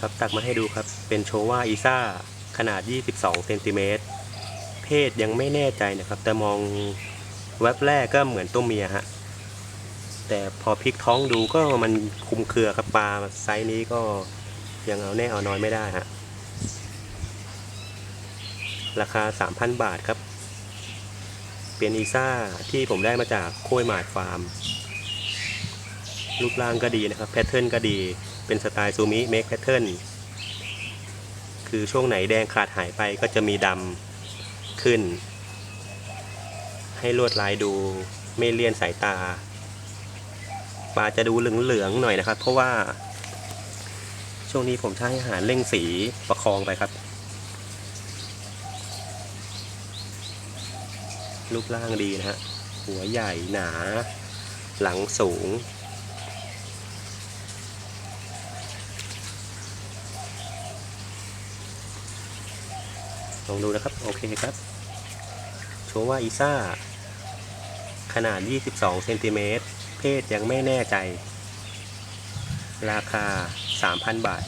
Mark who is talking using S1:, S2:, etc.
S1: ครับตักมาให้ดูครับ เป็นโชว่าอีซ่าขนาด 22เซนติเมตรเพศยังไม่แน่ใจนะครับ แต่มองแวบแรกก็เหมือนตัวเมียฮะแต่พอพลิกท้องดูก็มันคุมเครือครับปลาไซส์นี้ก็ยังเอาแน่เอาน้อยไม่ได้ฮะราคา 3,000 บาทครับ เป็นอีซ่าที่ผมได้มาจากโค้ยหมาดฟาร์ม รูปร่างก็ดีนะครับแพทเทิร์นก็ดีเป็นสไตล์ซูมิเมคแพทเทิร์นคือช่วงไหนแดงขาดหายไปก็จะมีดำขึ้น ให้ลวดลายดูไม่เลี่ยนสายตาปลาจะดูเหลืองๆหน่อยนะครับ เพราะว่า ช่วงนี้ผมใช้อาหารเร่งสีประคองไปครับ รูปร่างดีนะฮะหัวใหญ่หนา หลังสูง ลองดูนะครับ โอเคครับ โชว่าอีซ่า ขนาด 22เซนติเมตรเพศยังไม่แน่ใจ ราคา 3,000 บาท